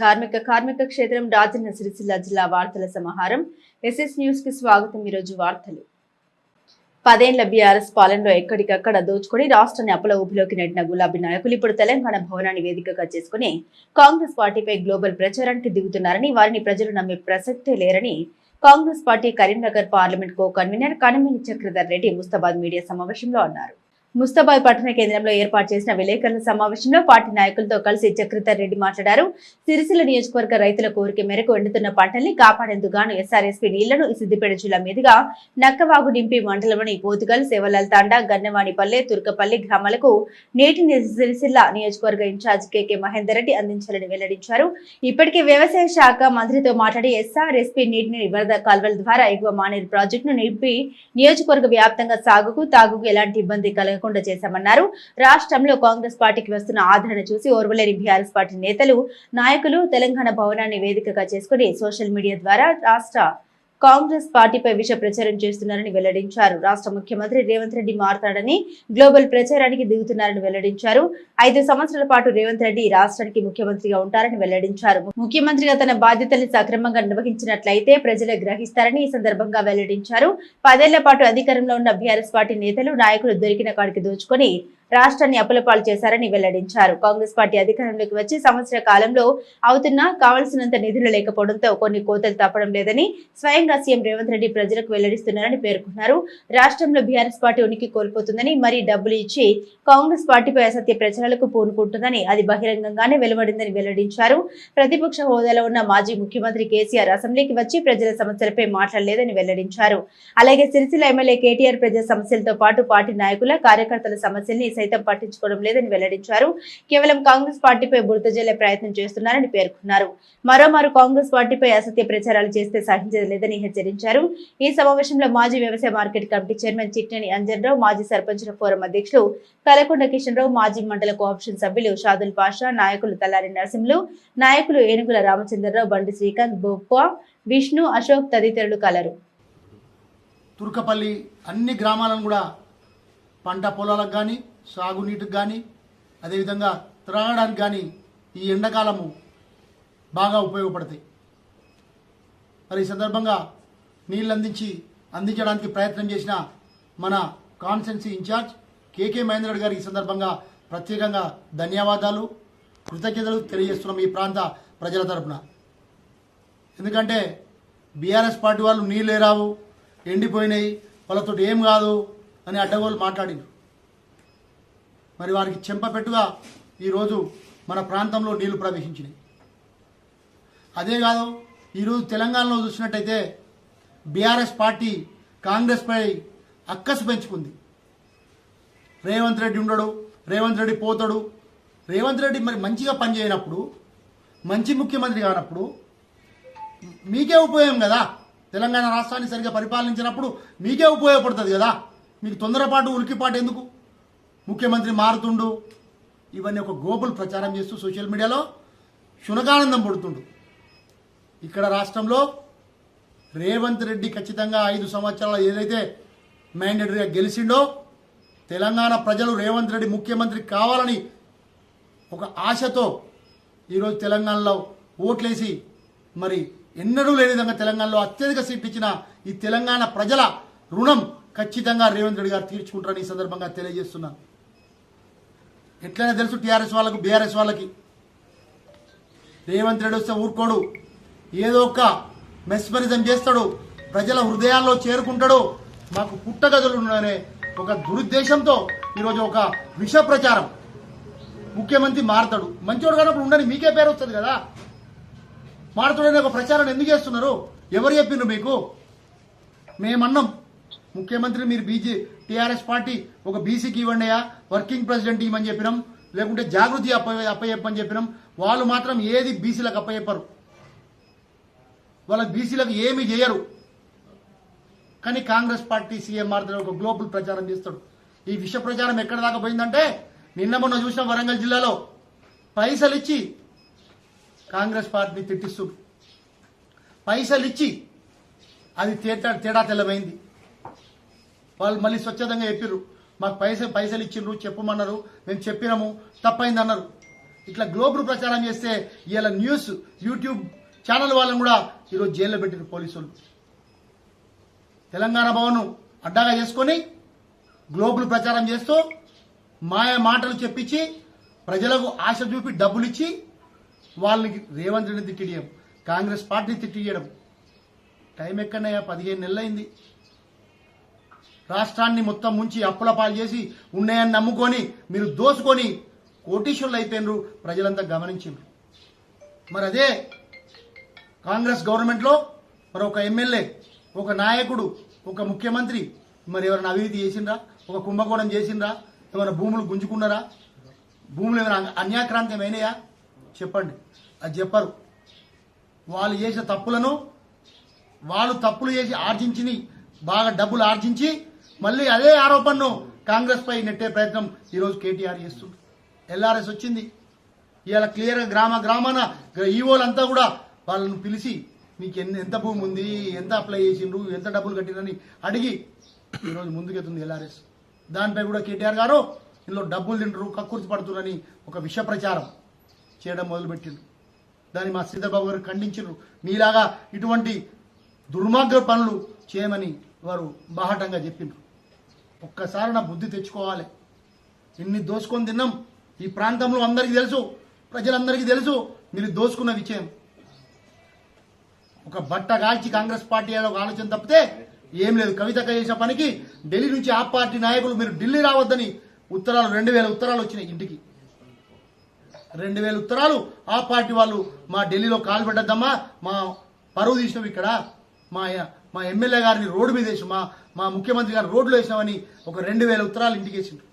ధార్మిక కార్మిక క్షేత్రం రాజన్న సిరిసిల్ల జిల్లా వార్తల సమాహారం. ఎస్ఎస్ న్యూస్కి స్వాగతం. ఈరోజు వార్తలు. పదేళ్ళ బీఆర్ఎస్ పాలనలో ఎక్కడికక్కడ దోచుకొని రాష్ట్రాన్ని అప్పుల ఊపిలోకి నెట్టిన గులాబీ నాయకులు ఇప్పుడు తెలంగాణ భవనాన్ని వేదికగా చేసుకుని కాంగ్రెస్ పార్టీపై గ్లోబల్ ప్రచారానికి దిగుతున్నారని వారిని ప్రజలు నమ్మే ప్రసక్తే లేరని Congress party Karimnagar parliament co convener Kanamini Chakradhar Reddy Mustabad media సమావేశంలో అన్నారు. ముస్తాబాద్ పట్టణ కేంద్రంలో ఏర్పాటు చేసిన విలేకరుల సమావేశంలో పార్టీ నాయకులతో కలిసి చక్రధర్ రెడ్డి మాట్లాడారు. సిరిసిల్ల నియోజకవర్గ రైతుల కోరిక మేరకు ఎండుతున్న పంటల్ని కాపాడేందుకు గాను ఎస్ఆర్ఎస్పీ నీళ్ళను సిద్దిపేట జిల్లా మీదుగా నక్కవాగు డింపి మండలంలోని పోతుగల్ సేవలాల్ తాండా గన్నవాణిపల్లె తుర్కపల్లి గ్రామాలకు నీటిని సిరిసిల్ల నియోజకవర్గ ఇన్ఛార్జ్ కెకే మహేందర్ రెడ్డి అందించాలని వెల్లడించారు. ఇప్పటికే వ్యవసాయ శాఖ మంత్రితో మాట్లాడి ఎస్ఆర్ఎస్పీ నీటిని వరద కాల్వల ద్వారా ఎగువ మానేరు ప్రాజెక్టును నింపి నియోజకవర్గ వ్యాప్తంగా సాగుకు తాగుకు ఎలాంటి ఇబ్బంది కలగకుండా చేశామన్నారు. రాష్ట్రంలో కాంగ్రెస్ పార్టీకి వస్తున్న ఆదరణ చూసి ఓర్వలేని బీఆర్ఎస్ పార్టీ నేతలు నాయకులు తెలంగాణ భవనాన్ని వేదికగా చేసుకుని సోషల్ మీడియా ద్వారా రాష్ట్ర కాంగ్రెస్ పార్టీపై విష ప్రచారం చేస్తున్నారని వెల్లడించారు. రాష్ట్ర ముఖ్యమంత్రి రేవంత్ రెడ్డి మారతాడని గ్లోబల్ ప్రచారానికి దిగుతున్నారని వెల్లడించారు. ఐదు సంవత్సరాల పాటు రేవంత్ రెడ్డి రాష్ట్రానికి ముఖ్యమంత్రిగా ఉంటారని వెల్లడించారు. ముఖ్యమంత్రిగా తన బాధ్యతల్ని సక్రమంగా నిర్వహించినట్లయితే ప్రజలే గ్రహిస్తారని ఈ సందర్భంగా వెల్లడించారు. పదేళ్ళ పాటు అధికారంలో ఉన్న బీఆర్ఎస్ పార్టీ నేతలు నాయకులు దొరికిన కాడికి దోచుకొని రాష్ట్రాన్ని అప్పులపాలు చేశారని వెల్లడించారు. కాంగ్రెస్ పార్టీ అధికారంలోకి వచ్చి సంవత్సర కాలంలో అవుతున్నా కావలసినంత నిధులు లేకపోవడంతో కొన్ని కోతలు తప్పడం లేదని స్వయంగా సీఎం రేవంత్ రెడ్డి ప్రజలకు వెల్లడిస్తున్నారని పేర్కొన్నారు. రాష్ట్రంలో బీఆర్ఎస్ పార్టీ ఉనికి కోల్పోతుందని మరీ డబ్బులు ఇచ్చి కాంగ్రెస్ పార్టీపై అసత్య ప్రచారాలకు పూనుకుంటుందని అది బహిరంగంగానే వెలువడిందని వెల్లడించారు. ప్రతిపక్ష హోదాలో ఉన్న మాజీ ముఖ్యమంత్రి కేసీఆర్ అసెంబ్లీకి వచ్చి ప్రజల సమస్యలపై మాట్లాడలేదని వెల్లడించారు. అలాగే సిరిసిల్ల ఎమ్మెల్యే కేటీఆర్ ప్రజల సమస్యలతో పాటు పార్టీ నాయకుల కార్యకర్తల సమస్యల్ని సైతం పట్టించుకోవడం లేదని వెల్లడించారు. కేవలం కాంగ్రెస్ పార్టీపై బురదజల్లే ప్రయత్నం చేస్తున్నారని పేర్కొన్నారు. మరోమారు కాంగ్రెస్ పార్టీపై అసత్య ప్రచారాలు చేస్తే సహించలేదని హెచ్చరించారు. ఈ సమావేశంలో మాజీ వ్యవసాయ market committee chairman Chitneni Anjanrao మాజీ సర్పంచుల ఫోరం అధ్యక్షులు కలకొండ కిషన్ రావు మాజీ మండల కోఆప్షన్ సభ్యులు షాదుల్ పాషా నాయకులు తలారి నరసింహులు నాయకులు ఏనుగుల రామచంద్రరావు బండి శ్రీకాంత్ బొప్ప విష్ణు అశోక్ తదితరులు కలరు. తుర్కపల్లి అన్ని గ్రామాలను కూడా పంట పొలాలకు కానీ సాగునీటికి కానీ అదేవిధంగా త్రాగడానికి కానీ ఈ ఎండాకాలము బాగా ఉపయోగపడతాయి. మరి ఈ సందర్భంగా నీళ్ళు అందించి అందించడానికి ప్రయత్నం చేసిన మన కాన్సెన్సీ ఇన్ఛార్జ్ కేకే మహేంద్రుడు రెడ్డి గారికి ఈ సందర్భంగా ప్రత్యేకంగా ధన్యవాదాలు కృతజ్ఞతలు తెలియజేస్తున్నాం ఈ ప్రాంత ప్రజల తరపున. ఎందుకంటే బీఆర్ఎస్ పార్టీ వాళ్ళు నీళ్ళే రావు ఎండిపోయినాయి వాళ్ళతో ఏం కాదు. అని అడ్డగోలు మాట్లాడిండ్రు మరి వారికి చెంపపెట్టుగా ఈరోజు మన ప్రాంతంలో నీళ్ళు ప్రవేశించినాయి అదే కాదు ఈరోజు తెలంగాణలో చూసినట్టయితే బీఆర్ఎస్ పార్టీ కాంగ్రెస్పై అక్కసు పెంచుకుంది. రేవంత్ రెడ్డి ఉండడు రేవంత్ రెడ్డి పోతాడు. రేవంత్ రెడ్డి మరి మంచిగా పనిచేయనప్పుడు మంచి ముఖ్యమంత్రి కానప్పుడు మీకే ఉపయోగం కదా? తెలంగాణ రాష్ట్రాన్ని సరిగ్గా పరిపాలించినప్పుడు మీకే ఉపయోగపడుతుంది కదా? మీకు తొందరపాటు ఉలికిపాటు ఎందుకు? ముఖ్యమంత్రి మారుతుండు. ఇవన్నీ ఒక గ్లోబల్ ప్రచారం చేస్తూ సోషల్ మీడియాలో శునకానందం పడుతుండు. ఇక్కడ రాష్ట్రంలో రేవంత్ రెడ్డి ఖచ్చితంగా ఐదు సంవత్సరాలు ఏదైతే మ్యాండేటరీగా గెలిచిండో తెలంగాణ ప్రజలు రేవంత్ రెడ్డి ముఖ్యమంత్రి కావాలని ఒక ఆశతో ఈరోజు తెలంగాణలో ఓట్లేసి మరి ఎన్నడూ లేని విధంగా తెలంగాణలో అత్యధిక సీట్లు ఇచ్చిన ఈ తెలంగాణ ప్రజల రుణం ఖచ్చితంగా రేవంత్ రెడ్డి గారు తీర్చుకుంటారని ఈ సందర్భంగా తెలియజేస్తున్నా. ఎట్లయినా తెలుసు టీఆర్ఎస్ వాళ్ళకు బీఆర్ఎస్ వాళ్ళకి. రేవంత్ రెడ్డి వస్తే ఊరుకోడు. ఏదో ఒక మెస్మరిజం చేస్తాడు. ప్రజల హృదయాల్లో చేరుకుంటాడు. మాకు పుట్టగదులు ఉన్నాయనే ఒక దురుద్దేశంతో ఈరోజు ఒక విష ప్రచారం. ముఖ్యమంత్రి మారతాడు. మంచోడు కానప్పుడు ఉండని మీకే పేరు వస్తుంది కదా. మారతాడనే ఒక ప్రచారం ఎందుకు చేస్తున్నారు? ఎవరు చెప్పిండ్రు మీకు? మేమన్నాం. ముఖ్యమంత్రి మీరు బీజే టీఆర్ఎస్ పార్టీ ఒక బీసీకి ఇవ్వండియా వర్కింగ్ ప్రెసిడెంట్ ఇవ్వమని చెప్పినాం. లేకుంటే జాగృతి అప్ప అప్పయ్యప్పని చెప్పినాం. వాళ్ళు మాత్రం ఏది బీసీలకు అప్పయ్యప్పరు. వాళ్ళకి బీసీలకు ఏమి చేయరు. కానీ కాంగ్రెస్ పార్టీ సీఎం మారుతున్న ఒక గ్లోబల్ ప్రచారం చేస్తాడు. ఈ విష ప్రచారం ఎక్కడ దాకా పోయిందంటే నిన్న మొన్న చూసిన వరంగల్ జిల్లాలో. పైసలు ఇచ్చి కాంగ్రెస్ పార్టీని తిట్టిస్తుంది పైసలు ఇచ్చి అది తేడా తేడా తెల్లమైంది. వాళ్ళు మళ్ళీ స్వచ్ఛందంగా చెప్పిర్రు. మాకు పైసలు పైసలు ఇచ్చిండ్రు చెప్పమన్నారు మేము చెప్పినాము తప్పైంది అన్నారు ఇట్లా గ్లోబల్ ప్రచారం చేస్తే ఇలా న్యూస్ యూట్యూబ్ ఛానల్ వాళ్ళని కూడా ఈరోజు జైల్లో పెట్టిన పోలీసులు. తెలంగాణ భవన్ అడ్డాగా చేసుకొని గ్లోబల్ ప్రచారం చేస్తూ మాయ మాటలు చెప్పించి ప్రజలకు ఆశ చూపి డబ్బులు ఇచ్చి వాళ్ళని రేవంత్ రెడ్డి తిట్టియడం కాంగ్రెస్ పార్టీని తిట్టియడం టైం ఎక్కడయ్యా పదిహేను నెలలైంది. రాష్ట్రాన్ని మొత్తం ముంచి అప్పుల పాలు చేసి ఉన్నాయని నమ్ముకొని మీరు దోసుకొని కోటీశ్వరులు అయిపోయినరు ప్రజలంతా గమనించారు మరి అదే కాంగ్రెస్ గవర్నమెంట్లో మరి ఒక ఎమ్మెల్యే ఒక నాయకుడు ఒక ముఖ్యమంత్రి మరి ఎవరైనా అవినీతి చేసిండ్రా? ఒక కుంభకోణం చేసిండ్రా? ఏమైనా భూములు గుంజుకున్నారా? భూములు ఏమైనా అన్యాక్రాంతం అయినాయా? చెప్పండి. అది చెప్పరు. వాళ్ళు చేసిన తప్పులను వాళ్ళు తప్పులు చేసి ఆర్జించి బాగా డబ్బులు ఆర్జించి మళ్ళీ అదే ఆరోపణను కాంగ్రెస్ పై నెట్టే ప్రయత్నం ఈరోజు కేటీఆర్ చేస్తుంది ఎల్ఆర్ఎస్ వచ్చింది. ఇవాళ క్లియర్గా గ్రామ గ్రామాన ఈవోలంతా కూడా వాళ్ళను పిలిచి మీకు ఎన్ని ఎంత భూమి ఉంది ఎంత అప్లై చేసిండ్రు ఎంత డబ్బులు కట్టినని అడిగి ఈరోజు ముందుకెళ్తుంది ఎల్ఆర్ఎస్. దానిపై కూడా కేటీఆర్ గారు ఇందులో డబ్బులు తింటారు కక్కుర్చి పడుతున్నారని ఒక విష ప్రచారం చేయడం మొదలుపెట్టిండ్రు. దాన్ని మా సీతాబాబు గారు ఖండించారు మీలాగా ఇటువంటి దుర్మార్గ పనులు చేయమని వారు బాహటంగా చెప్పిండ్రు ఒక్కసారి నా బుద్ధి తెచ్చుకోవాలి. ఇన్ని దోసుకొని తిన్నాం? ఈ ప్రాంతంలో అందరికీ తెలుసు ప్రజలందరికీ తెలుసు మీరు దోసుకున్న విషయం. ఒక బట్ట కాల్చి కాంగ్రెస్ పార్టీ ఒక ఆలోచన తప్పితే ఏం లేదు. కవితక చేసిన పనికి ఢిల్లీ నుంచి ఆ పార్టీ నాయకులు మీరు ఢిల్లీ రావద్దని ఉత్తరాలు రెండు వేల ఉత్తరాలు వచ్చినాయి ఇంటికి. రెండు వేల ఉత్తరాలు ఆ పార్టీ వాళ్ళు మా ఢిల్లీలో కాలు పెట్టద్దమ్మా మా పరువు తీసినాం ఇక్కడ. మా మా ఎమ్మెల్యే గారిని రోడ్డు మీద వేసి మా మా ముఖ్యమంత్రి గారు రోడ్లు వేసినామని ఒక రెండు వేల ఉత్తరాలు ఇంటికి వేసిండ్రు.